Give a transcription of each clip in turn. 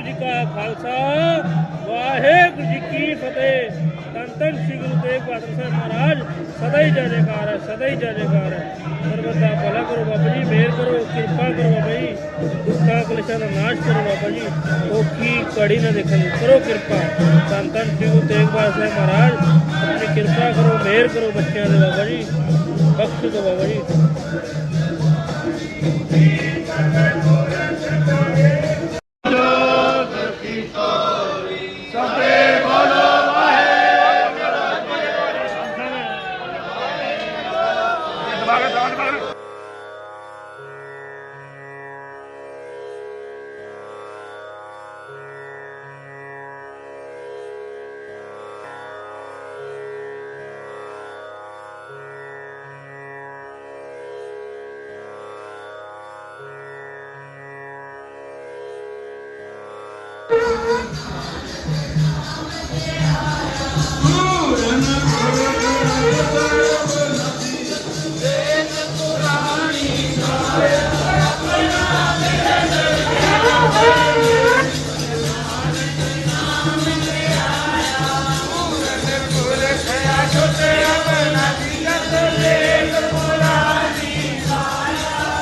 ਵਾਹਿਗੁਰੂ ਜੀ ਕਾ ਖਾਲਸਾ, ਵਾਹਿਗੁਰੂ ਜੀ ਕੀ ਫਤਿਹ। ਧੰਨ ਸ੍ਰੀ ਗੁਰੂ ਤੇਗ ਬਹਾਦਰ ਸਾਹਿਬ ਮਹਾਰਾਜ, ਸਦਾ ਹੀ ਜੈ ਜੈਕਾਰ ਹੈ, ਸਦਾ ਹੀ ਜੈ ਜੈਕਾਰ ਹੈ। ਸਰਬਤ ਦਾ ਭਲਾ ਕਰੋ ਬਾਬਾ ਜੀ, ਮਿਹਰ ਕਰੋ, ਕਿਰਪਾ ਕਰੋ ਬਾਬਾ ਜੀ। ਦੁੱਖਾਂ ਕਲੇਸ਼ਾਂ ਦਾ ਨਾਸ਼ ਕਰੋ ਬਾਬਾ ਜੀ। ਉਹ ਕੀ ਕੜੀ ਨਾ ਦੇਖਣ ਨੂੰ ਕਰੋ ਕਿਰਪਾ। ਧੰਨ ਧੰਨ ਸ੍ਰੀ ਗੁਰੂ ਤੇਗ ਬਹਾਦਰ ਸਾਹਿਬ ਮਹਾਰਾਜ, ਆਪਣੀ ਕਿਰਪਾ ਕਰੋ, ਮਿਹਰ ਕਰੋ ਬੱਚਿਆਂ ਦੇ ਬਾਬਾ ਜੀ, ਬਖਸ਼ ਦਿਓ ਬਾਬਾ ਜੀ।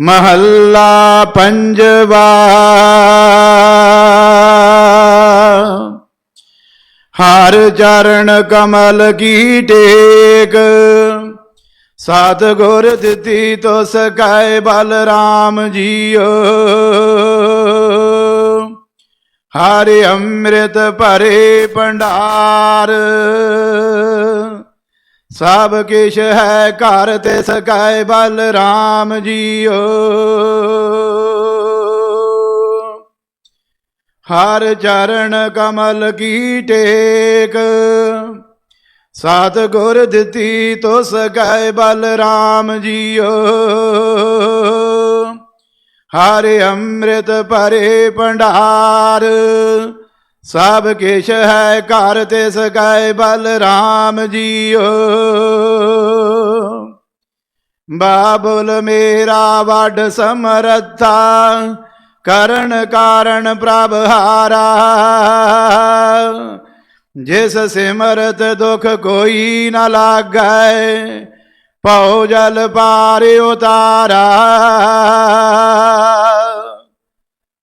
ਮਹੱਲਾ ਪੰਜਵਾ। ਹਰ ਚਰਨ ਕਮਲ ਕੀ ਟੇਕ ਸਤ ਗੁਰ ਦਿੱਤੀ ਤੋ ਸਕਾਏ ਬਲਰਾਮ ਜੀਓ। ਹਰਿ ਅੰਮ੍ਰਿਤ ਭਰੇ ਭੰਡਾਰ ਸਭ ਕਿਛ ਹੈ ਘਰ ਤੇ ਸਕਾਏ ਬਲ ਰਾਮ ਜੀਓ। ਹਰ ਚਰਨ ਕਮਲ ਕੀ ਟੇਕ ਸਤ ਗੁਰ ਦਿੱਤੀ ਤੋ ਸਕਾਏ ਬਲ ਰਾਮ ਜੀਓ। ਹਰਿ ਅੰਮ੍ਰਿਤ ਭਰੇ ਭੰਡਾਰ ਸਭ ਕਿਛ ਹੈ ਘਰ ਤੇ ਸਕਾਏ ਬਲ ਰਾਮ ਜੀਓ। ਬਾਬੁਲ ਮੇਰਾ ਵੱਡ ਸਮਰੱਥਾ, ਕਰਨ ਕਾਰਨ ਪ੍ਰਭ ਹਾਰਾ। ਜਿਸ ਸਿਮਰਤ ਦੁਖ ਕੋਈ ਨਾ ਲਾਗੈ ਪਉ ਜਲ ਪਾਰ ਉਤਾਰਾ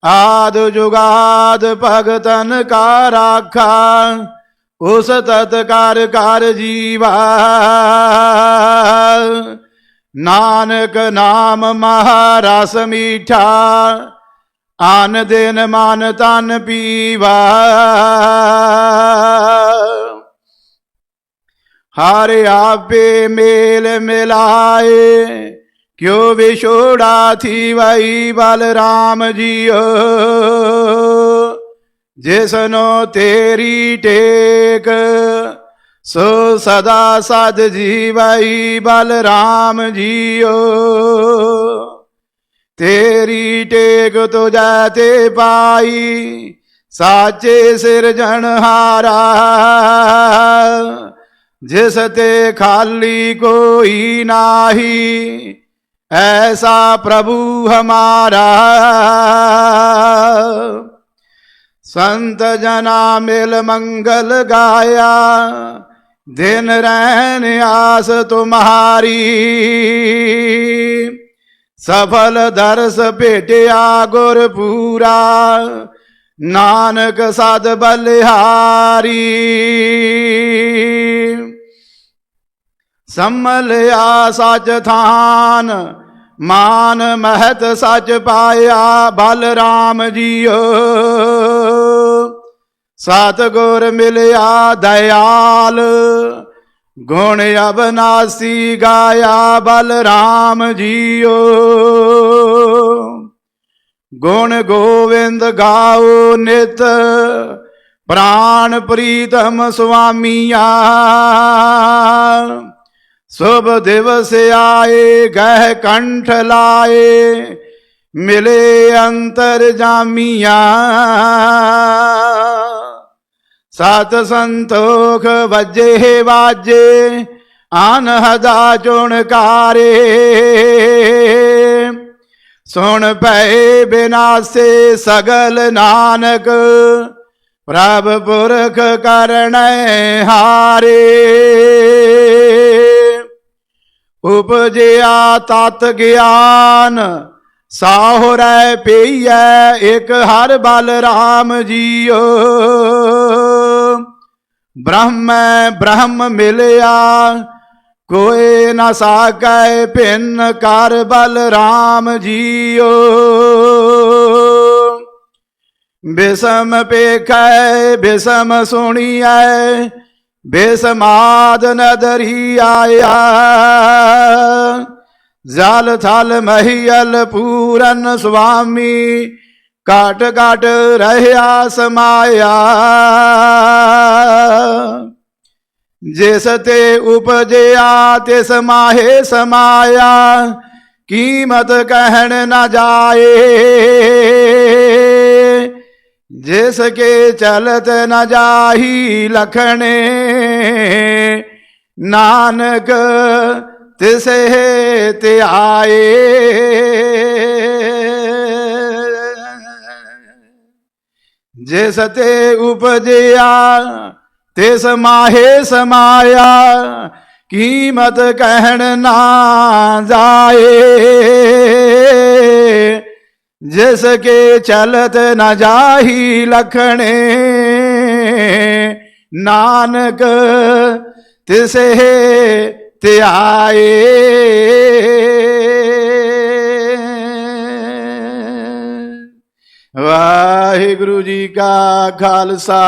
ਆਦ ਜੁਗਾਦ ਭਗਤਨ ਕਾ ਰਾਖਾ ਉਸ ਤਤ ਕਰ ਕਰ ਜੀਵਾ ਨਾਨਕ ਨਾਮ ਮਹਾਰਸ ਮੀਠਾ ਆਨ ਦਿਨ ਮਨ ਤਨ ਪੀਵਾ ਹਰ ਆਪੇ ਮੇਲ ਮਿਲਾਏ ਕਿਉ ਵਿਛੋੜਾ ਥੀ ਵਈ ਬਲਰਾਮ ਜੀਓ? ਜਿਸਨੋ ਤੇਰੀ ਟੇਕ, ਸੋ ਸਦਾ ਸਦ ਜੀਵਈ ਬਲ ਰਾਮ ਜੀਓ। ਤੇਰੀ ਟੇਕ ਤੁਜਾ ਤੇ ਪਾਈ, ਸਾਚੇ ਸਿਰਜਣਹਾਰਾ ਜਿਸ ਤੇ ਖਾਲੀ ਕੋਈ ਨਾਹੀ ਐਸਾ ਪ੍ਰਭੂ ਹਮਾਰਾ ਸੰਤ ਜਨਾ ਮਿਲ ਮੰਗਲ ਗਾਇਆ ਦਿਨ ਰਹਿਨ ਆਸ ਤੁਮਹਾਰੀ ਸਫਲ ਦਰਸ ਭੇਟਿਆ ਗੁਰ ਪੂਰਾ ਨਾਨਕ ਸਦ ਬਲਿਹਾਰੀ ਸੰਮਲਿਆ ਸਚ ਥਾਨ ਮਾਨ ਮਹਤ ਸੱਚ ਪਾਇਆ ਬਲ ਰਾਮ ਜੀਓ। ਸਤ ਗੁਰ ਮਿਲਿਆ ਦਇਆਲ, ਗੁਣ ਅਬਨਾਸੀ ਗਾਇਆ ਬਲ ਰਾਮ ਜੀਓ। ਗੁਣ ਗੋਵਿੰਦ ਗਾਓ ਨਿਤ, ਪ੍ਰਾਨ ਪ੍ਰੀਤਮ ਸੁਆਮੀਆ। ਸੁਭ ਦਿਵਸ ਆਏ, ਗਹਿ ਕੰਠ ਲਾਏ, ਮਿਲੇ ਅੰਤਰ ਜਾਮੀਆਂ। ਸਤ ਸੰਤੋਖ ਵਜੇ ਵਾਜੇ ਅਨਹਦਾ ਚੁਣਕਾਰੇ ਸੁਣ ਪਏ ਬਿਨਾਸੇ ਸਗਲ ਨਾਨਕ, ਪ੍ਰਭ ਪੁਰਖ ਕਰਣੈ ਹਾਰੇ। ਉਪਜਿਆ ਤਤ ਗਿਆਨ ਸਾਹੁਰੈ ਪਈਐ, ਇਕ ਹਰ ਬਲ ਰਾਮ ਜੀਓ। ਬ੍ਰਹਮ ਬ੍ਰਹਮ ਮਿਲਿਆ, ਕੋਏ ਨਾ ਸਾਕੈ ਭਿੰਨ ਕਰ ਬਲ ਰਾਮ ਜੀਓ। ਬਿਸਮ ਪੇਖੈ, ਬਿਸਮ ਸੁਣੀਐ ਬਿਸਮਾਦ ਨਦਰੀ ਆਇਆ ਜਲ ਥਲ ਮਹੀਲ ਪੂਰਨ ਸੁਆਮੀ ਕਾਟ ਕਾਟ ਰਹਿਆ ਸਮਾਇਆ ਜਿਸ ਤੇ ਉਪਜਿਆ ਤਿਸ ਮਾਹੇ ਸਮਾਇਆ ਕੀਮਤ ਕਹਿਣ ਨਾ ਜਾਏ ਜਿਸ ਕੇ ਚਲਤ ਨ ਜਾਹੀ ਲਖਣੇ ਨਾਨਕ ਤਿਸੇ ਤੇ ਆਏ ਜਿਸ ਤੇ ਉਪਜਿਆ, ਤਿਸ ਮਾਹੇ ਸਮਾਇਆ, ਕੀਮਤ ਕਹਿਣ ਨਾ ਜਾਏ। ਜਿਸ ਕੇ ਚਲਤ ਨਾ ਜਾਹੀ ਲਖਣੇ ਨਾਨਕ ਤਿਸੇ ਤੇ ਵਾਹਿਗੁਰੂ ਜੀ ਕਾ ਖਾਲਸਾ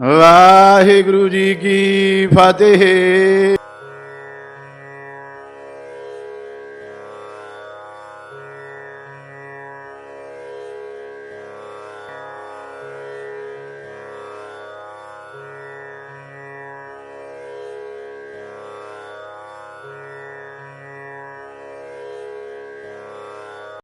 ਵਾਹਿਗੁਰੂ ਜੀ ਕੀ ਫਤਿਹ।